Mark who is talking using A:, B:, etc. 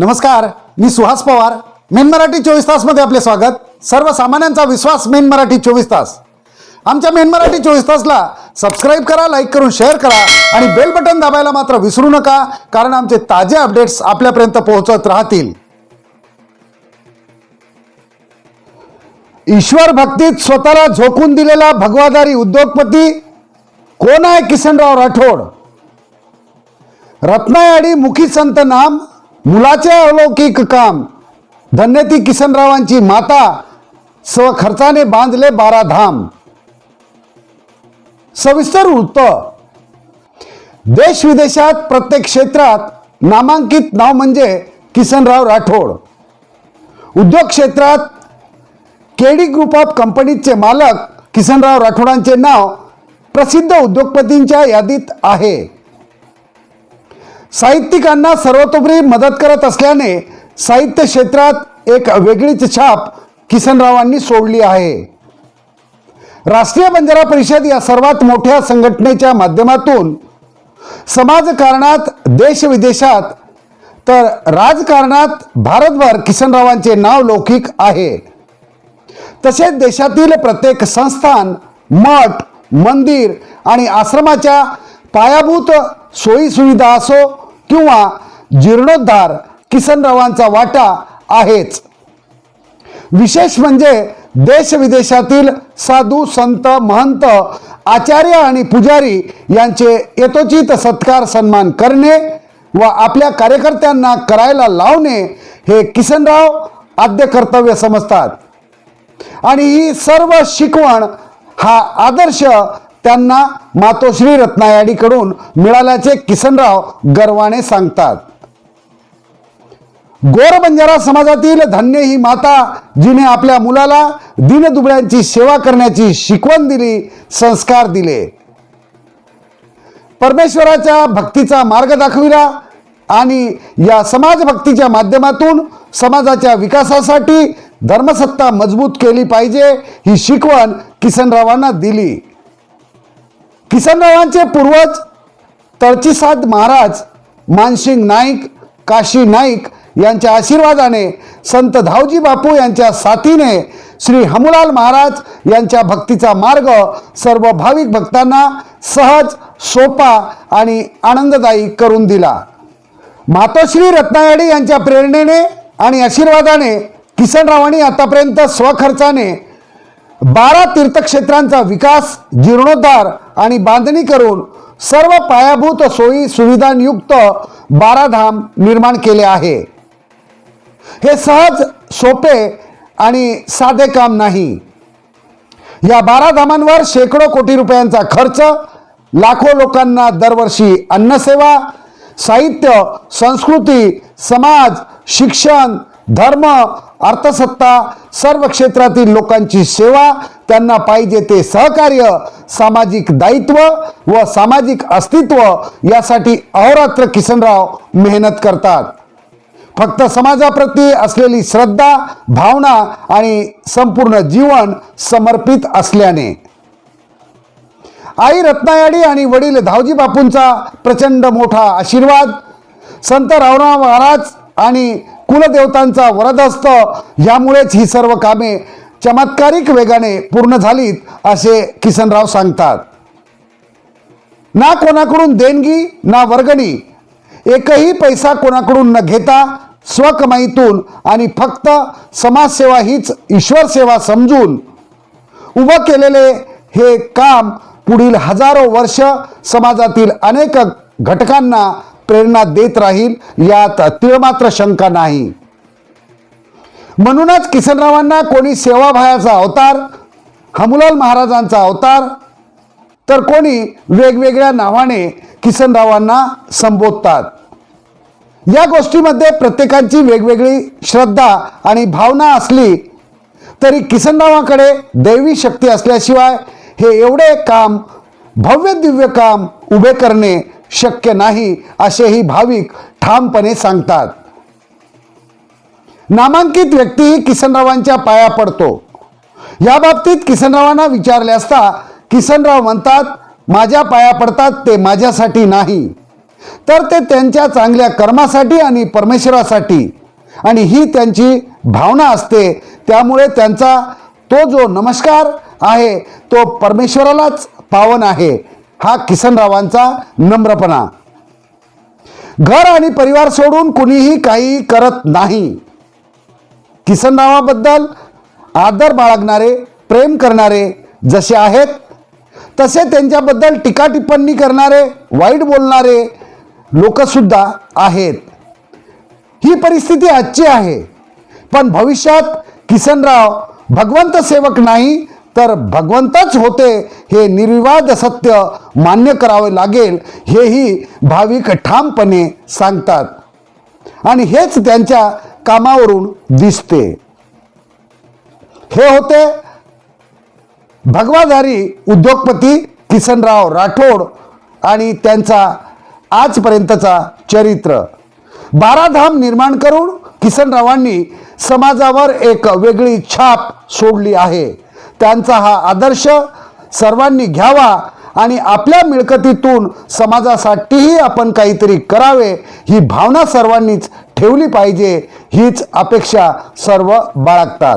A: नमस्कार मी सुहास पवार. मेन मराठी चोवीस तासमध्ये आपले स्वागत. सर्वसामान्यांचा विश्वास मेन मराठी चोवीस तास. आमच्या मेन मराठी चोवीस तासला सबस्क्राईब करा लाईक करून शेअर करा आणि बेल बटन दाबायला मात्र विसरू नका कारण आमचे ताजे अपडेट्स आपल्यापर्यंत पोहोचत राहतील. ईश्वर भक्तीत स्वतःला झोकून दिलेला भगवादारी उद्योगपती कोण आहे? किसनराव राठोड. रत्नायाडी मुखी संत नाम मुलाचे अलौकिक काम. धन्यती किसनरावांची माता स्व खर्चाने बांधले बारा धाम. सविस्तर वृत्त. देश विदेशात प्रत्येक क्षेत्रात नामांकित नाव म्हणजे किसनराव राठोड. उद्योग क्षेत्रात केडी ग्रुप ऑफ कंपनीचे मालक किसनराव राठोडांचे नाव प्रसिद्ध उद्योगपतींच्या यादीत आहे. साहित्यिकांना सर्वतोपरी मदत करत असल्याने साहित्य क्षेत्रात एक वेगळीच छाप किसनरावांनी सोडली आहे. राष्ट्रीय बंजारा परिषद या सर्वात मोठ्या संघटनेच्या माध्यमातून समाजकारणात देश विदेशात तर राजकारणात भारतभर किसनरावांचे नाव लौकिक आहे. तसेच देशातील प्रत्येक संस्थान मठ मंदिर आणि आश्रमाच्या पायाभूत सोयीसुविधा असो किंवा जीर्णोद्धार किसनरावांचा वाटा आहेच. विशेष म्हणजे देश विदेशातील साधू संत महंत आचार्य आणि पुजारी यांचे यथोचित सत्कार सन्मान करणे व आपल्या कार्यकर्त्यांना करायला लावणे हे किसनराव आद्य कर्तव्य समजतात. आणि ही सर्व शिकवण हा आदर्श त्यांना मातोश्री रत्नायाडीकडून मिळाल्याचे किसनराव गर्वाने सांगतात. गोर बंजारा समाजातील धन्य ही माता जिने आपल्या मुलाला दिनदुबळ्यांची सेवा करण्याची शिकवण दिली संस्कार दिले. परमेश्वराच्या भक्तीचा मार्ग दाखविला आणि या समाज भक्तीच्या माध्यमातून समाजाच्या विकासासाठी धर्मसत्ता मजबूत केली पाहिजे ही शिकवण किसनरावांना दिली. किसनरावांचे पूर्वज तळचीसाद महाराज मानसिंग नाईक काशी नाईक यांच्या आशीर्वादाने संत धावजी बापू यांच्या साथीने श्री हमूलाल महाराज यांच्या भक्तीचा मार्ग सर्व भाविक भक्तांना सहज सोपा आणि आनंददायी करून दिला. मातोश्री रत्नायाडी यांच्या प्रेरणेने आणि आशीर्वादाने किसनरावांनी आतापर्यंत स्वखर्चाने बारा तीर्थक्षेत्रांचा विकास जीर्णोद्धार आणि बांधणी करून सर्व पायाभूत सोयी सुविधांयुक्त बारा धाम निर्माण केले आहे. हे सहज सोपे आणि साधे काम नाही. या बारा धामांवर शेकडो कोटी रुपयांचा खर्च लाखो लोकांना दरवर्षी अन्नसेवा साहित्य संस्कृती समाज शिक्षण धर्म अर्थसत्ता सर्व क्षेत्रातील लोकांची सेवा त्यांना पाहिजे ते सहकार्य सामाजिक दायित्व व सामाजिक अस्तित्व यासाठी अहोरात्र किसनराव मेहनत करतात. फक्त समाजाप्रती असलेली श्रद्धा भावना आणि संपूर्ण जीवन समर्पित असल्याने. आई रत्नायाडी आणि वडील धावजी बापूंचा प्रचंड मोठा आशीर्वाद. संत रावराव महाराज आणि कुलदेवतांचा वरद असतं. यामुळेच ही सर्व कामे चमत्कारिक वेगाने पूर्ण झालीत असे किसनराव सांगतात. ना कोणाकडून देणगी ना वर्गणी. एकही पैसा कोणाकडून न घेता स्वकमाईतून आणि फक्त समाजसेवा हीच ईश्वर सेवा समजून उभं केलेले हे काम पुढील हजारो वर्ष समाजातील अनेक घटकांना प्रेरणा देत राहील यात तिळमात्र शंका नाही. म्हणूनच किसनरावांना कोणी सेवाभायाचा अवतार हमूलाल महाराजांचा अवतार तर कोणी वेगवेगळ्या नावाने किसनरावांना संबोधतात. या गोष्टीमध्ये प्रत्येकांची वेगवेगळी श्रद्धा आणि भावना असली तरी किसनरावांकडे दैवी शक्ती असल्याशिवाय हे एवढे काम भव्य दिव्य काम उभे करणे शक्य नाही असेही भाविक ठामपणे सांगतात. नामांकित व्यक्तीही किसनरावांच्या पाया पडतो. या बाबतीत किसनरावांना विचारले असता किसनराव म्हणतात माझ्या पाया पडतात ते माझ्यासाठी नाही. तर ते त्यांच्या चांगल्या कर्मासाठी आणि परमेश्वरासाठी. आणि ही त्यांची भावना असते. त्यामुळे त्यांचा तो जो नमस्कार आहे तो परमेश्वरालाच पावन आहे. हा किसनरावांचा नम्रपणा. घर आणि परिवार सोडून कुणीही काही करत नाही. किसनरावाबद्दल आदर बाळगणारे प्रेम करणारे जसे आहेत तसे त्यांच्याबद्दल टीका टिप्पणी करणारे वाईट बोलणारे लोकसुद्धा आहेत. ही परिस्थिती आजची आहे. पण भविष्यात किसनराव भगवंत सेवक नाही तर भगवंतच होते हे निर्विवाद सत्य मान्य करावे लागेल हेही भाविक ठामपणे सांगतात. आणि हेच त्यांच्या कामावरून दिसते. हे होते भगवाधारी उद्योगपती किसनराव राठोड आणि त्यांचा आजपर्यंतचा चरित्र. बाराधाम निर्माण करून किसनरावांनी समाजावर एक वेगळी छाप सोडली आहे. त्यांचा हा आदर्श सर्वांनी घ्यावा आणि आपल्या मिळकतीतून समाजासाठीही आपण काहीतरी करावे ही भावना सर्वांनीच ठेवली पाहिजे हीच अपेक्षा सर्व बाळगतात.